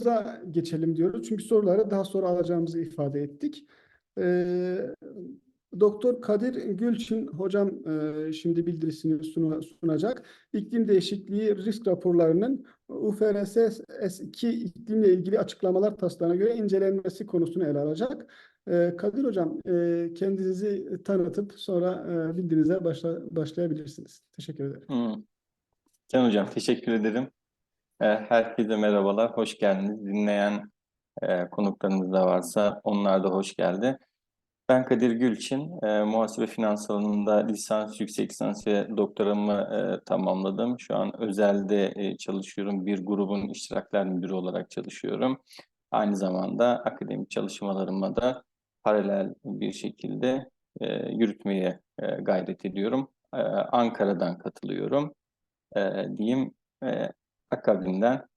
sorularımıza geçelim diyoruz. Çünkü soruları daha sonra alacağımızı ifade ettik. Ee, Doktor Kadir Gülçin hocam e, şimdi bildirisini sunacak. İklim değişikliği risk raporlarının UFRS S2 iklimle ilgili açıklamalar taslağına göre incelenmesi konusunu ele alacak. Ee, Kadir hocam e, kendinizi tanıtıp sonra e, bildirinize başla, başlayabilirsiniz. Teşekkür ederim. Hmm. Can Hocam teşekkür ederim. Ee, Herkese merhabalar, hoş geldiniz. Dinleyen e, konuklarımız da varsa onlar da hoş geldi. Ben Kadir Gülçin, e, muhasebe finans alanında lisans, yüksek lisans ve doktoramı e, tamamladım. Şu an özelde e, çalışıyorum, bir grubun iştirakler müdürü olarak çalışıyorum. Aynı zamanda akademik çalışmalarıma da paralel bir şekilde e, yürütmeye e, gayret ediyorum. E, Ankara'dan katılıyorum e, diyeyim. Akabinden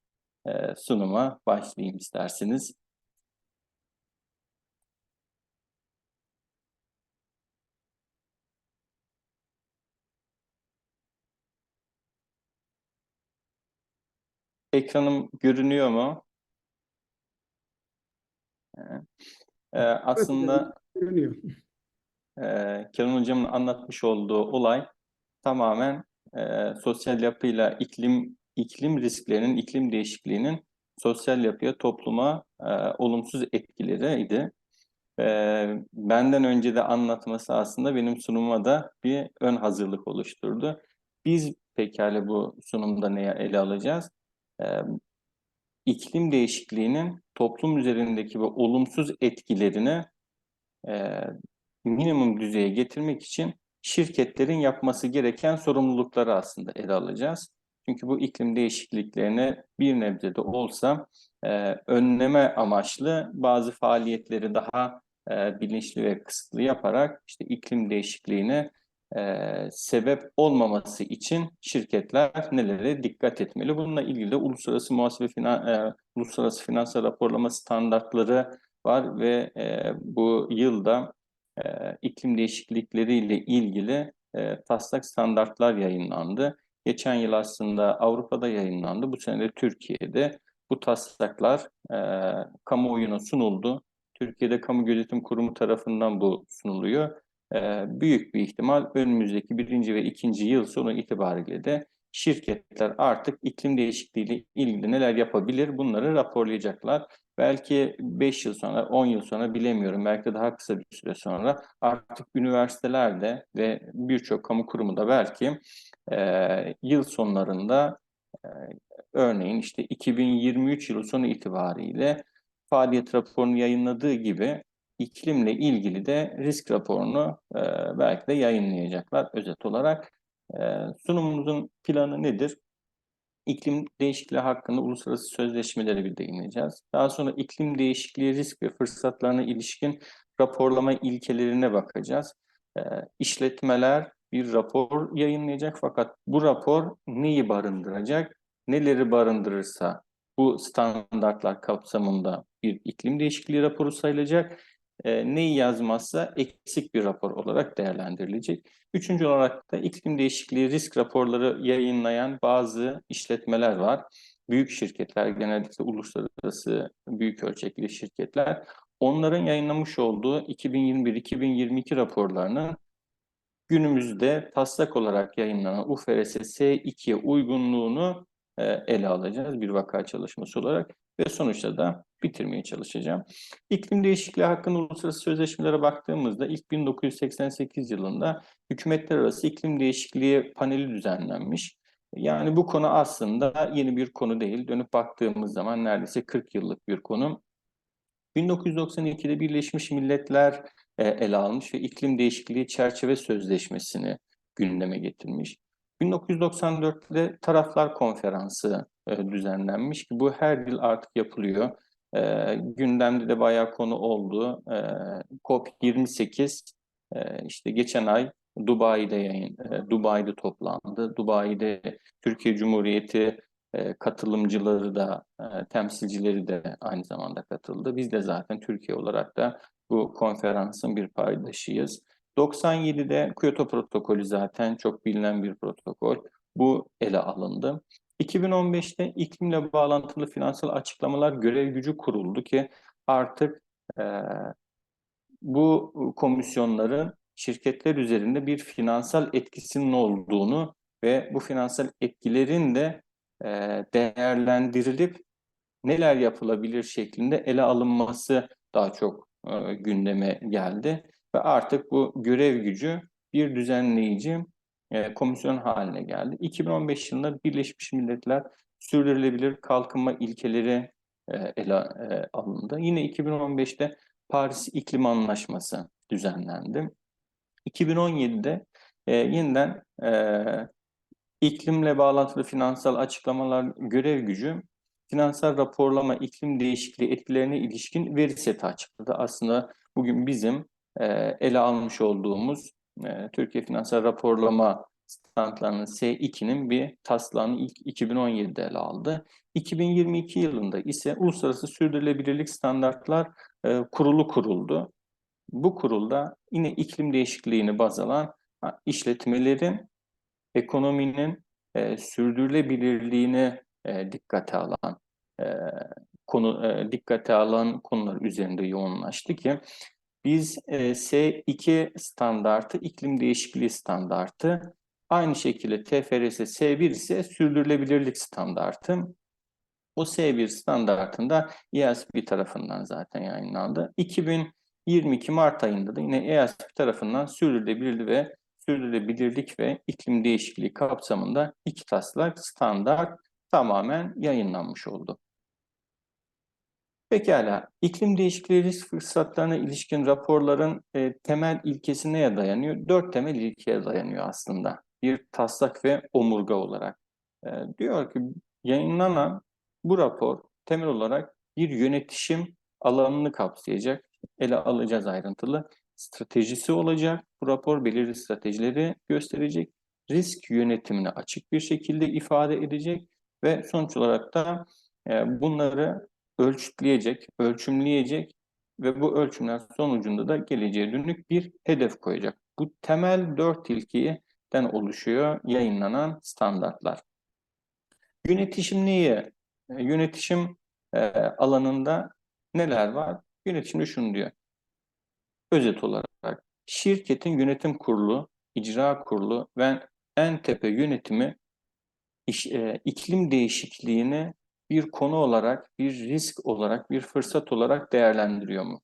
e, sunuma başlayayım isterseniz. Ekranım görünüyor mu? E, e, aslında Görünüyor. e, Kenan Hocam'ın anlatmış olduğu olay tamamen e, sosyal yapıyla iklim iklim risklerinin, iklim değişikliğinin sosyal yapıya, topluma e, olumsuz etkileriydi. E, benden önce de anlatması aslında benim sunumuma da bir ön hazırlık oluşturdu. Biz pekala bu sunumda neye ele alacağız? E, iklim değişikliğinin toplum üzerindeki bu olumsuz etkilerini e, minimum düzeye getirmek için şirketlerin yapması gereken sorumlulukları aslında ele alacağız. Çünkü bu iklim değişikliklerini bir nebze de olsa e, önleme amaçlı bazı faaliyetleri daha e, bilinçli ve kısıtlı yaparak işte iklim değişikliğine e, sebep olmaması için şirketler nelere dikkat etmeli? Bununla ilgili de uluslararası muhasebe finan, e, uluslararası finansal raporlama standartları var ve e, bu yılda e, iklim değişiklikleriyle ilgili e, taslak standartlar yayınlandı. Geçen yıl aslında Avrupa'da yayınlandı. Bu sene de Türkiye'de bu taslaklar e, kamuoyuna sunuldu. Türkiye'de Kamu Gözetim Kurumu tarafından bu sunuluyor. E, büyük bir ihtimal önümüzdeki birinci ve ikinci yıl sonu itibariyle de şirketler artık iklim değişikliğiyle ilgili neler yapabilir bunları raporlayacaklar. Belki 5 yıl sonra, 10 yıl sonra bilemiyorum. Belki daha kısa bir süre sonra artık üniversitelerde ve birçok kamu kurumu da belki e, yıl sonlarında e, örneğin işte 2023 yılı sonu itibariyle faaliyet raporunu yayınladığı gibi iklimle ilgili de risk raporunu e, belki de yayınlayacaklar özet olarak. E, sunumumuzun planı nedir? İklim değişikliği hakkında uluslararası sözleşmelere bir değineceğiz. Daha sonra iklim değişikliği risk ve fırsatlarına ilişkin raporlama ilkelerine bakacağız. E, işletmeler bir rapor yayınlayacak fakat bu rapor neyi barındıracak? Neleri barındırırsa bu standartlar kapsamında bir iklim değişikliği raporu sayılacak. E, neyi yazmazsa eksik bir rapor olarak değerlendirilecek. Üçüncü olarak da iklim değişikliği risk raporları yayınlayan bazı işletmeler var. Büyük şirketler, genellikle uluslararası büyük ölçekli şirketler. Onların yayınlamış olduğu 2021-2022 raporlarının günümüzde taslak olarak yayınlanan UFRS S2'ye uygunluğunu e, ele alacağız bir vaka çalışması olarak ve sonuçta da bitirmeye çalışacağım. İklim değişikliği hakkında uluslararası sözleşmelere baktığımızda ilk 1988 yılında hükümetler arası iklim değişikliği paneli düzenlenmiş. Yani bu konu aslında yeni bir konu değil. Dönüp baktığımız zaman neredeyse 40 yıllık bir konu. 1992'de Birleşmiş Milletler e, ele almış ve iklim değişikliği çerçeve sözleşmesini gündeme getirmiş. 1994'te Taraflar Konferansı e, düzenlenmiş ki bu her yıl artık yapılıyor. E, gündemde de bayağı konu oldu. E, COP28 e, işte geçen ay Dubai'de yayın, e, Dubai'de toplandı. Dubai'de Türkiye Cumhuriyeti e, katılımcıları da, e, temsilcileri de aynı zamanda katıldı. Biz de zaten Türkiye olarak da bu konferansın bir paydaşıyız. 97'de Kyoto protokolü zaten çok bilinen bir protokol. Bu ele alındı. 2015'te iklimle bağlantılı finansal açıklamalar görev gücü kuruldu ki artık e, bu komisyonların şirketler üzerinde bir finansal etkisinin olduğunu ve bu finansal etkilerin de e, değerlendirilip neler yapılabilir şeklinde ele alınması daha çok e, gündeme geldi ve artık bu görev gücü bir düzenleyici e, komisyon haline geldi. 2015 yılında Birleşmiş Milletler sürdürülebilir kalkınma ilkeleri e, ele e, alındı. Yine 2015'te Paris İklim Anlaşması düzenlendi. 2017'de e, yeniden e, iklimle bağlantılı finansal açıklamalar görev gücü finansal raporlama iklim değişikliği etkilerine ilişkin veri seti açıkladı. Aslında bugün bizim e, ele almış olduğumuz e, Türkiye Finansal Raporlama Standlarının S2'nin bir taslağını ilk 2017'de ele aldı. 2022 yılında ise Uluslararası Sürdürülebilirlik Standartlar e, Kurulu kuruldu. Bu kurulda yine iklim değişikliğini baz alan işletmelerin ekonominin e, sürdürülebilirliğini e, dikkate alan e, konu e, dikkate alan konular üzerinde yoğunlaştı ki biz e, S2 standartı iklim değişikliği standartı aynı şekilde TFRS S1 ise sürdürülebilirlik standartı. O S1 standartında ESB tarafından zaten yayınlandı. 2022 Mart ayında da yine ESB tarafından sürdürülebilirlik ve sürdürülebilirlik ve iklim değişikliği kapsamında iki taslak standart tamamen yayınlanmış oldu. Pekala, iklim değişikliği risk fırsatlarına ilişkin raporların e, temel ilkesi neye dayanıyor? Dört temel ilkeye dayanıyor aslında. Bir taslak ve omurga olarak. E, diyor ki yayınlanan bu rapor temel olarak bir yönetişim alanını kapsayacak. Ele alacağız ayrıntılı. Stratejisi olacak. Bu rapor belirli stratejileri gösterecek. Risk yönetimini açık bir şekilde ifade edecek ve sonuç olarak da e, bunları ölçütleyecek, ölçümleyecek ve bu ölçümler sonucunda da geleceğe dönük bir hedef koyacak. Bu temel dört ilkeden oluşuyor yayınlanan standartlar. Yönetişim neye? Yönetişim e, alanında neler var? Yönetimde şunu diyor. Özet olarak şirketin yönetim kurulu, icra kurulu ve en tepe yönetimi iş, e, iklim değişikliğini bir konu olarak, bir risk olarak, bir fırsat olarak değerlendiriyor mu?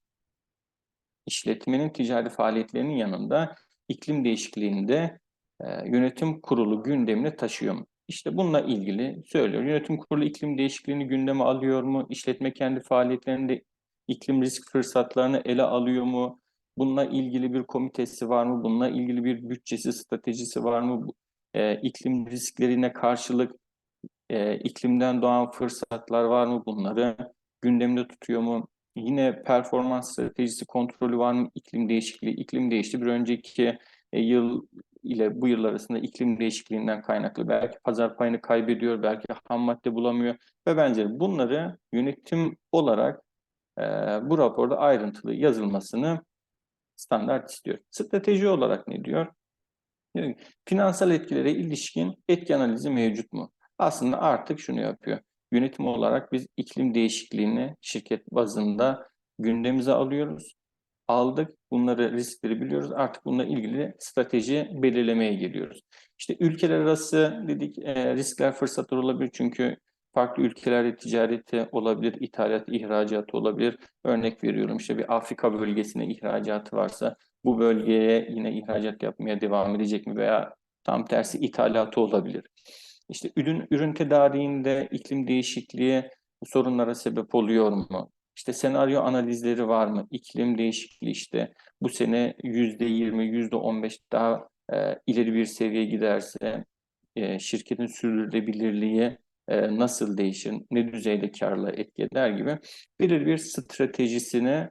İşletmenin ticari faaliyetlerinin yanında iklim değişikliğinde e, yönetim kurulu gündemine taşıyor mu? İşte bununla ilgili söylüyor. Yönetim kurulu iklim değişikliğini gündeme alıyor mu? İşletme kendi faaliyetlerinde iklim risk fırsatlarını ele alıyor mu? Bununla ilgili bir komitesi var mı? Bununla ilgili bir bütçesi, stratejisi var mı? E, iklim risklerine karşılık e, iklimden doğan fırsatlar var mı? Bunları gündemde tutuyor mu? Yine performans stratejisi kontrolü var mı? İklim değişikliği, iklim değişti. Bir önceki e, yıl ile bu yıl arasında iklim değişikliğinden kaynaklı belki pazar payını kaybediyor, belki ham madde bulamıyor ve benzeri. Bunları yönetim olarak e, bu raporda ayrıntılı yazılmasını standart istiyor. Strateji olarak ne diyor? Finansal etkilere ilişkin etki analizi mevcut mu? Aslında artık şunu yapıyor. Yönetim olarak biz iklim değişikliğini şirket bazında gündemimize alıyoruz. Aldık, bunları riskleri biliyoruz. Artık bununla ilgili strateji belirlemeye geliyoruz. İşte ülkeler arası dedik e, riskler fırsatlar olabilir çünkü farklı ülkelerde ticareti olabilir, ithalat, ihracatı olabilir. Örnek veriyorum işte bir Afrika bölgesine ihracatı varsa bu bölgeye yine ihracat yapmaya devam edecek mi veya tam tersi ithalatı olabilir. İşte ürün, ürün tedariğinde iklim değişikliği sorunlara sebep oluyor mu? İşte senaryo analizleri var mı? İklim değişikliği işte bu sene yüzde yirmi, yüzde on beş daha e, ileri bir seviyeye giderse e, şirketin sürdürülebilirliği e, nasıl değişir, ne düzeyde karla etki eder gibi belirli bir stratejisini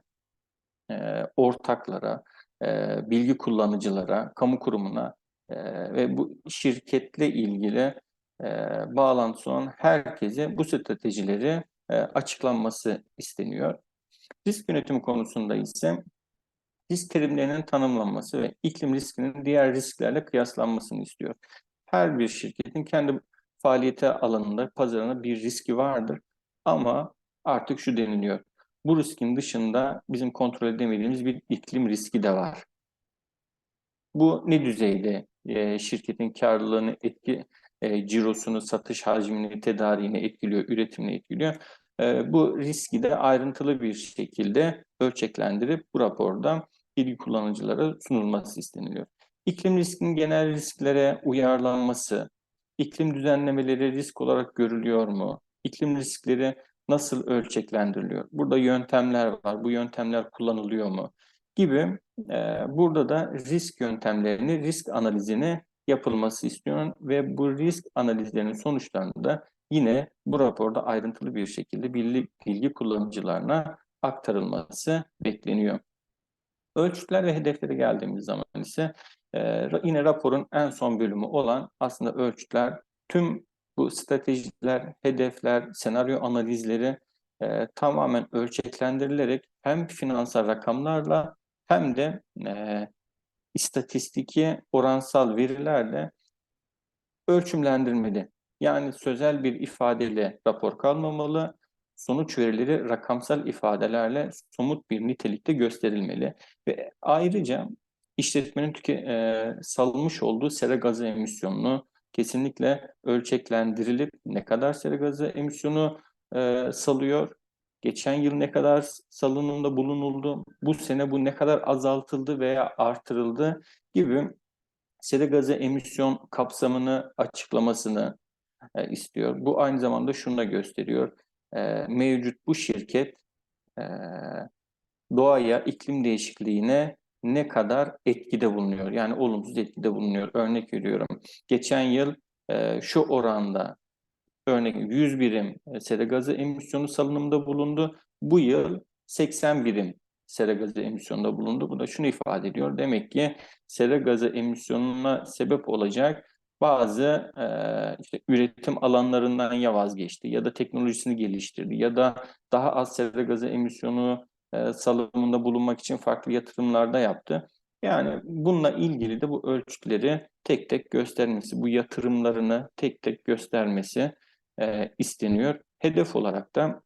e, ortaklara, e, bilgi kullanıcılara, kamu kurumuna e, ve bu şirketle ilgili e, bağlantısı olan herkese bu stratejileri e, açıklanması isteniyor. Risk yönetimi konusunda ise risk terimlerinin tanımlanması ve iklim riskinin diğer risklerle kıyaslanmasını istiyor. Her bir şirketin kendi faaliyeti alanında, pazarında bir riski vardır. Ama artık şu deniliyor. Bu riskin dışında bizim kontrol edemediğimiz bir iklim riski de var. Bu ne düzeyde e, şirketin karlılığını etki, e, cirosunu, satış hacmini, tedariğini etkiliyor, üretimini etkiliyor. E, bu riski de ayrıntılı bir şekilde ölçeklendirip bu raporda bilgi kullanıcılara sunulması isteniliyor. İklim riskinin genel risklere uyarlanması, iklim düzenlemeleri risk olarak görülüyor mu? İklim riskleri nasıl ölçeklendiriliyor? Burada yöntemler var. Bu yöntemler kullanılıyor mu? Gibi e, burada da risk yöntemlerini, risk analizini yapılması istiyor ve bu risk analizlerinin sonuçlarını da yine bu raporda ayrıntılı bir şekilde bilgi, bilgi kullanıcılarına aktarılması bekleniyor. Ölçütler ve hedeflere geldiğimiz zaman ise e, yine raporun en son bölümü olan aslında ölçütler tüm bu stratejiler, hedefler, senaryo analizleri e, tamamen ölçeklendirilerek hem finansal rakamlarla hem de e, istatistiki oransal verilerle ölçümlendirmeli. Yani sözel bir ifadeyle rapor kalmamalı, sonuç verileri rakamsal ifadelerle somut bir nitelikte gösterilmeli. Ve ayrıca işletmenin tüke, e, salmış olduğu sera gazı emisyonunu kesinlikle ölçeklendirilip ne kadar sera gazı emisyonu e, salıyor, geçen yıl ne kadar salınımda bulunuldu, bu sene bu ne kadar azaltıldı veya artırıldı gibi sera gazı emisyon kapsamını açıklamasını e, istiyor. Bu aynı zamanda şunu da gösteriyor. E, mevcut bu şirket e, doğaya, iklim değişikliğine ne kadar etkide bulunuyor? Yani olumsuz etkide bulunuyor. Örnek veriyorum. Geçen yıl e, şu oranda örnek 100 birim e, sera gazı emisyonu salınımda bulundu. Bu yıl 80 birim sera gazı emisyonunda bulundu. Bu da şunu ifade ediyor. Demek ki sera gazı emisyonuna sebep olacak bazı e, işte üretim alanlarından ya vazgeçti ya da teknolojisini geliştirdi ya da daha az sera gazı emisyonu e, salımında bulunmak için farklı yatırımlarda yaptı. Yani bununla ilgili de bu ölçütleri tek tek göstermesi, bu yatırımlarını tek tek göstermesi e, isteniyor. Hedef olarak da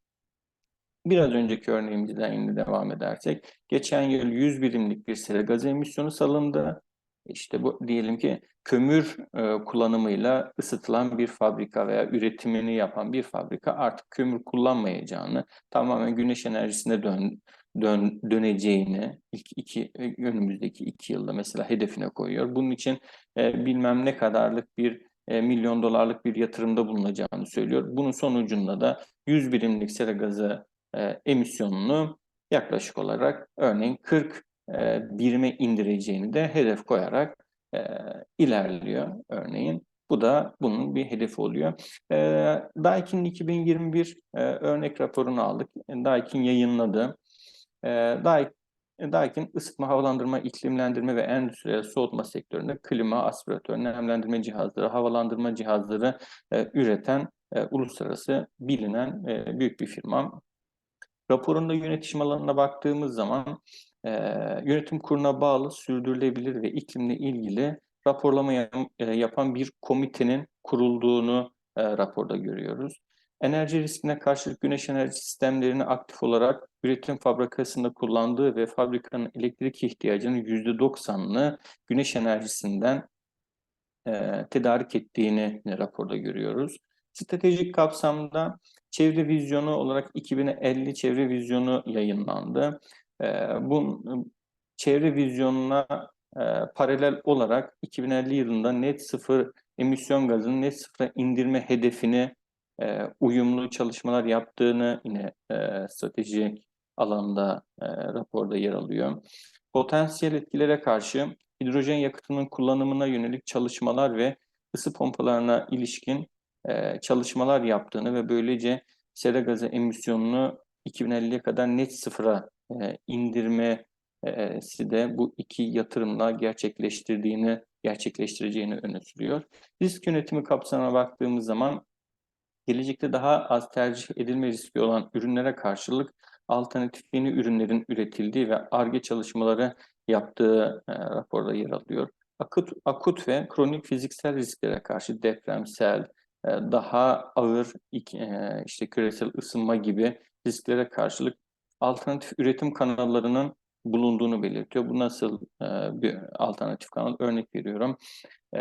biraz önceki örneğimizden yine devam edersek, geçen yıl 100 birimlik bir sera gazı emisyonu salındı. İşte bu diyelim ki kömür e, kullanımıyla ısıtılan bir fabrika veya üretimini yapan bir fabrika artık kömür kullanmayacağını, tamamen güneş enerjisine dön, dön döneceğini ilk iki önümüzdeki iki yılda mesela hedefine koyuyor. Bunun için e, bilmem ne kadarlık bir e, milyon dolarlık bir yatırımda bulunacağını söylüyor. Bunun sonucunda da 100 birimlik sera gazı e, emisyonunu yaklaşık olarak örneğin 40 e, birime indireceğini de hedef koyarak ilerliyor örneğin. Bu da bunun bir hedefi oluyor. E, Daikin 2021 e, örnek raporunu aldık. Daikin yayınladı. E, Daikin Daikin ısıtma, havalandırma, iklimlendirme ve endüstriyel soğutma sektöründe klima, aspiratör, nemlendirme cihazları, havalandırma cihazları e, üreten e, uluslararası bilinen e, büyük bir firma. Raporunda yönetişim alanına baktığımız zaman e, yönetim kuruluna bağlı sürdürülebilir ve iklimle ilgili raporlama yapan bir komitenin kurulduğunu e, raporda görüyoruz. Enerji riskine karşılık güneş enerji sistemlerini aktif olarak üretim fabrikasında kullandığı ve fabrikanın elektrik ihtiyacının %90'ını güneş enerjisinden e, tedarik ettiğini raporda görüyoruz. Stratejik kapsamda çevre vizyonu olarak 2050 çevre vizyonu yayınlandı. E, bu çevre vizyonuna e, paralel olarak 2050 yılında net sıfır emisyon gazının net sıfıra indirme hedefini e, uyumlu çalışmalar yaptığını yine e, stratejik alanda e, raporda yer alıyor. Potansiyel etkilere karşı hidrojen yakıtının kullanımına yönelik çalışmalar ve ısı pompalarına ilişkin e, çalışmalar yaptığını ve böylece sera gazı emisyonunu 2050'ye kadar net sıfıra e, indirmesi de bu iki yatırımla gerçekleştirdiğini, gerçekleştireceğini öne sürüyor. Risk yönetimi kapsamına baktığımız zaman gelecekte daha az tercih edilme riski olan ürünlere karşılık alternatif yeni ürünlerin üretildiği ve ARGE çalışmaları yaptığı e, raporda yer alıyor. Akut, akut ve kronik fiziksel risklere karşı deprem, sel, e, daha ağır e, işte küresel ısınma gibi risklere karşılık alternatif üretim kanallarının bulunduğunu belirtiyor. Bu nasıl e, bir alternatif kanal? Örnek veriyorum. E,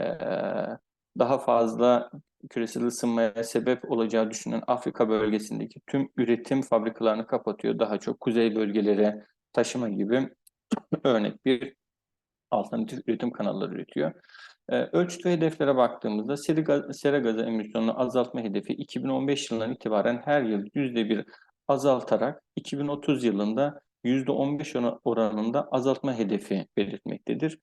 daha fazla küresel ısınmaya sebep olacağı düşünülen Afrika bölgesindeki tüm üretim fabrikalarını kapatıyor. Daha çok kuzey bölgelere taşıma gibi örnek bir alternatif üretim kanalları üretiyor. Ee, ölçüt ve hedeflere baktığımızda seri gaz, sera gazı emisyonunu azaltma hedefi 2015 yılından itibaren her yıl %1 azaltarak 2030 yılında %15 ona- oranında azaltma hedefi belirtmektedir.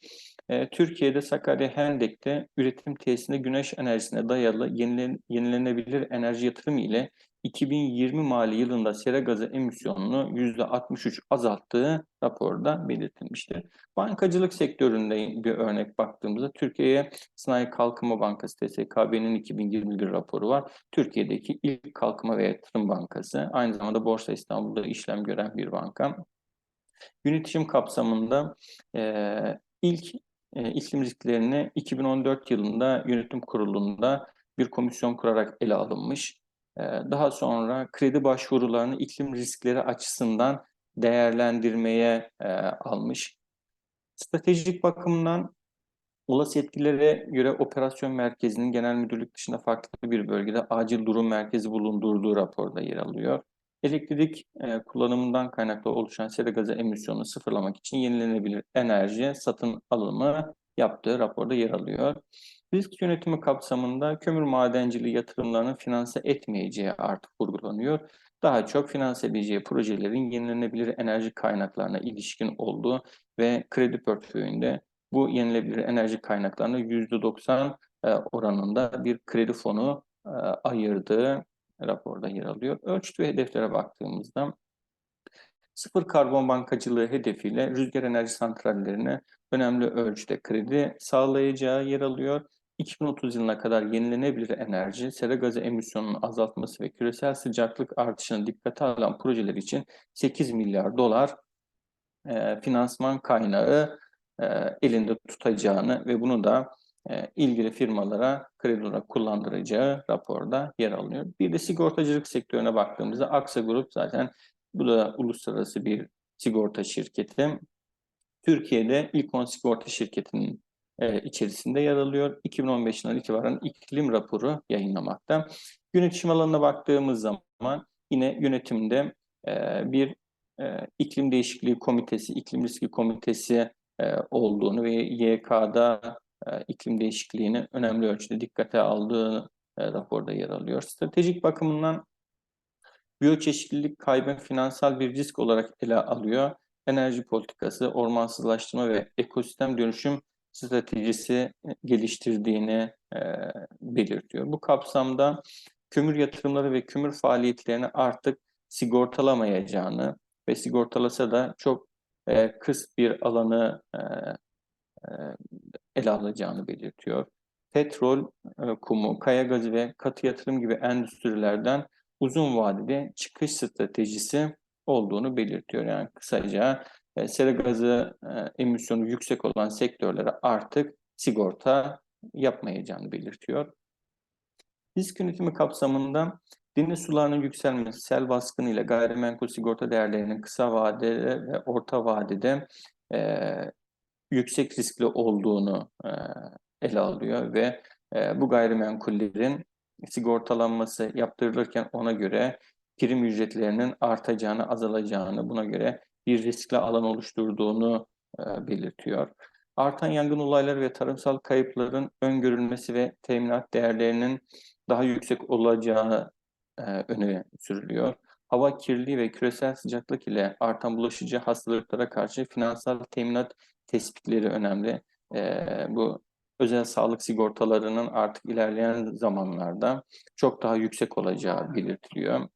Ee, Türkiye'de Sakarya Hendek'te üretim tesisinde güneş enerjisine dayalı yenilen- yenilenebilir enerji yatırımı ile 2020 mali yılında sera gazı emisyonunu %63 azalttığı raporda belirtilmiştir. Bankacılık sektöründe bir örnek baktığımızda Türkiye'ye Sanayi Kalkınma Bankası TSKB'nin 2021 raporu var. Türkiye'deki ilk kalkınma ve yatırım bankası. Aynı zamanda Borsa İstanbul'da işlem gören bir banka. Yönetişim kapsamında eee, ilk e, iklim risklerini 2014 yılında yönetim kurulunda bir komisyon kurarak ele alınmış. Daha sonra kredi başvurularını iklim riskleri açısından değerlendirmeye almış. Stratejik bakımdan olası etkilere göre operasyon merkezinin genel müdürlük dışında farklı bir bölgede acil durum merkezi bulundurduğu raporda yer alıyor. Elektrik e, kullanımından kaynaklı oluşan sera gazı emisyonunu sıfırlamak için yenilenebilir enerji satın alımı yaptığı raporda yer alıyor. Risk yönetimi kapsamında kömür madenciliği yatırımlarının finanse etmeyeceği artık vurgulanıyor. Daha çok finanse edeceği projelerin yenilenebilir enerji kaynaklarına ilişkin olduğu ve kredi portföyünde bu yenilenebilir enerji kaynaklarına %90 e, oranında bir kredi fonu e, ayırdığı raporda yer alıyor. Ve hedeflere baktığımızda sıfır karbon bankacılığı hedefiyle rüzgar enerji santrallerine önemli ölçüde kredi sağlayacağı yer alıyor. 2030 yılına kadar yenilenebilir enerji, sera gazı emisyonunun azaltması ve küresel sıcaklık artışını dikkate alan projeler için 8 milyar dolar e, finansman kaynağı e, elinde tutacağını ve bunu da e, ilgili firmalara kredi olarak kullandıracağı raporda yer alıyor. Bir de sigortacılık sektörüne baktığımızda Aksa Grup zaten bu da uluslararası bir sigorta şirketi. Türkiye'de ilk 10 sigorta şirketinin e, içerisinde yer alıyor. 2015 yılından itibaren iklim raporu yayınlamakta. Yönetişim alanına baktığımız zaman yine yönetimde e, bir e, iklim değişikliği komitesi, iklim riski komitesi e, olduğunu ve YK'da iklim değişikliğini önemli ölçüde dikkate aldığı raporda yer alıyor. Stratejik bakımından biyoçeşitlilik kaybı finansal bir risk olarak ele alıyor. Enerji politikası, ormansızlaştırma ve ekosistem dönüşüm stratejisi geliştirdiğini e, belirtiyor. Bu kapsamda kömür yatırımları ve kömür faaliyetlerini artık sigortalamayacağını ve sigortalasa da çok e, kıs bir alanı e, e, ele alacağını belirtiyor. Petrol, e, kumu, kaya gazı ve katı yatırım gibi endüstrilerden uzun vadede çıkış stratejisi olduğunu belirtiyor. Yani kısaca e, sera gazı e, emisyonu yüksek olan sektörlere artık sigorta yapmayacağını belirtiyor. Risk yönetimi kapsamında deniz sularının yükselmesi, sel baskınıyla gayrimenkul sigorta değerlerinin kısa vadede ve orta vadede e, yüksek riskli olduğunu e, ele alıyor ve e, bu gayrimenkullerin sigortalanması yaptırılırken ona göre prim ücretlerinin artacağını, azalacağını, buna göre bir riskli alan oluşturduğunu e, belirtiyor. Artan yangın olayları ve tarımsal kayıpların öngörülmesi ve teminat değerlerinin daha yüksek olacağı e, öne sürülüyor. Hava kirliliği ve küresel sıcaklık ile artan bulaşıcı hastalıklara karşı finansal teminat tespitleri önemli. E, bu özel sağlık sigortalarının artık ilerleyen zamanlarda çok daha yüksek olacağı belirtiliyor.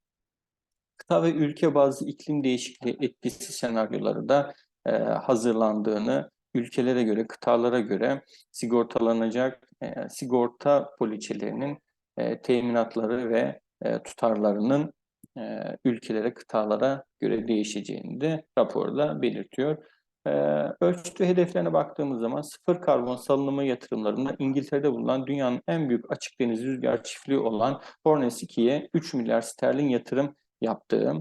Kıta ve ülke bazı iklim değişikliği etkisi senaryoları da e, hazırlandığını, ülkelere göre, kıtalara göre sigortalanacak e, sigorta poliçelerinin e, teminatları ve e, tutarlarının e, ülkelere, kıtalara göre değişeceğini de raporda belirtiyor. Ee, ölçütü hedeflerine baktığımız zaman sıfır karbon salınımı yatırımlarında İngiltere'de bulunan dünyanın en büyük açık deniz rüzgar çiftliği olan Horns 2'ye 3 milyar sterlin yatırım yaptığı,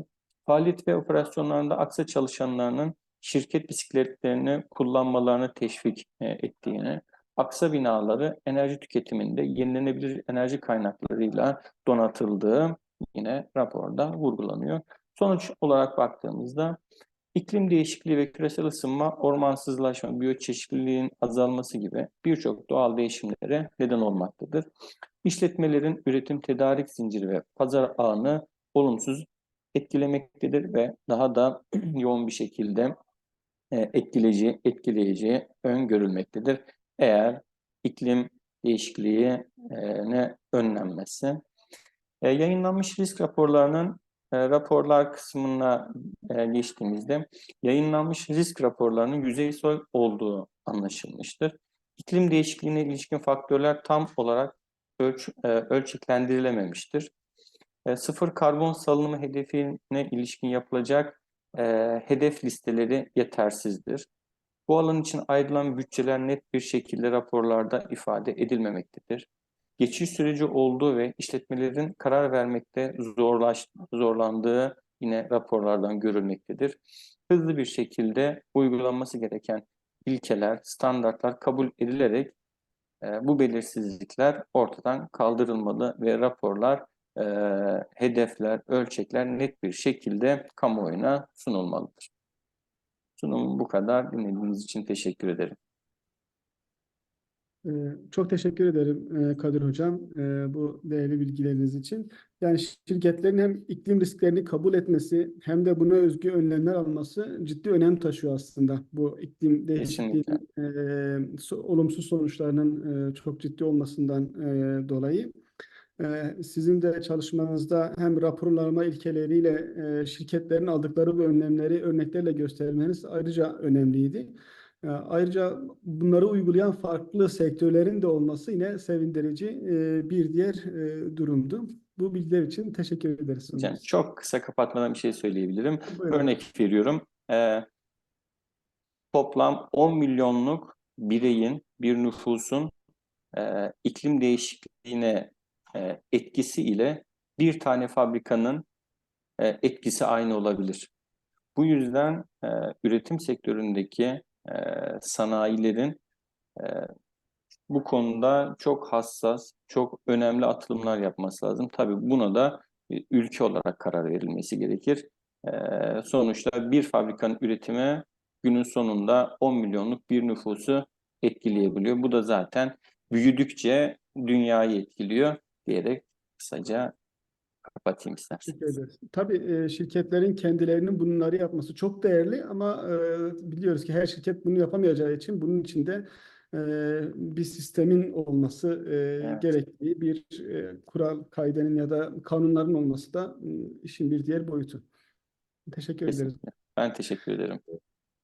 faaliyet ve operasyonlarında aksa çalışanlarının şirket bisikletlerini kullanmalarını teşvik e, ettiğini, aksa binaları enerji tüketiminde yenilenebilir enerji kaynaklarıyla donatıldığı yine raporda vurgulanıyor. Sonuç olarak baktığımızda iklim değişikliği ve küresel ısınma, ormansızlaşma, biyoçeşitliliğin azalması gibi birçok doğal değişimlere neden olmaktadır. İşletmelerin üretim tedarik zinciri ve pazar ağını olumsuz etkilemektedir ve daha da yoğun bir şekilde e, etkileyici, etkileyici öngörülmektedir. Eğer iklim değişikliği e, ne önlenmezse. E, yayınlanmış risk raporlarının e, raporlar kısmına geçtiğimizde yayınlanmış risk raporlarının yüzeysel olduğu anlaşılmıştır. İklim değişikliğine ilişkin faktörler tam olarak ölç, ölçeklendirilememiştir. E, sıfır karbon salınımı hedefine ilişkin yapılacak e, hedef listeleri yetersizdir. Bu alan için ayrılan bütçeler net bir şekilde raporlarda ifade edilmemektedir. Geçiş süreci olduğu ve işletmelerin karar vermekte zorlaş, zorlandığı yine raporlardan görülmektedir. Hızlı bir şekilde uygulanması gereken ilkeler, standartlar kabul edilerek e, bu belirsizlikler ortadan kaldırılmalı ve raporlar, e, hedefler, ölçekler net bir şekilde kamuoyuna sunulmalıdır. Sunum bu kadar. Dinlediğiniz için teşekkür ederim. Ee, Çok teşekkür ederim e, Kadir Hocam e, bu değerli bilgileriniz için. Yani şirketlerin hem iklim risklerini kabul etmesi hem de buna özgü önlemler alması ciddi önem taşıyor aslında. Bu iklim değişikliğinin e, olumsuz sonuçlarının e, çok ciddi olmasından e, dolayı. E, Sizin de çalışmanızda hem raporlama ilkeleriyle e, şirketlerin aldıkları bu önlemleri örneklerle göstermeniz ayrıca önemliydi. E, Ayrıca bunları uygulayan farklı sektörlerin de olması yine sevindirici e, bir diğer e, durumdu. Bu bilgiler için teşekkür ederiz. Yani çok kısa kapatmadan bir şey söyleyebilirim. Buyurun. Örnek veriyorum. Ee, toplam 10 milyonluk bireyin, bir nüfusun e, iklim değişikliğine e, etkisi ile bir tane fabrikanın e, etkisi aynı olabilir. Bu yüzden e, üretim sektöründeki sanayilerin bu konuda çok hassas, çok önemli atılımlar yapması lazım. Tabii buna da ülke olarak karar verilmesi gerekir. Sonuçta bir fabrikanın üretimi günün sonunda 10 milyonluk bir nüfusu etkileyebiliyor. Bu da zaten büyüdükçe dünyayı etkiliyor diyerek kısaca kapatayım ederiz. Tabii e, şirketlerin kendilerinin bunları yapması çok değerli ama e, biliyoruz ki her şirket bunu yapamayacağı için bunun için de e, bir sistemin olması Evet. gerektiği bir kural, kaidenin ya da kanunların olması da işin bir diğer boyutu. Teşekkür ederiz. Kesinlikle. Ben teşekkür ederim.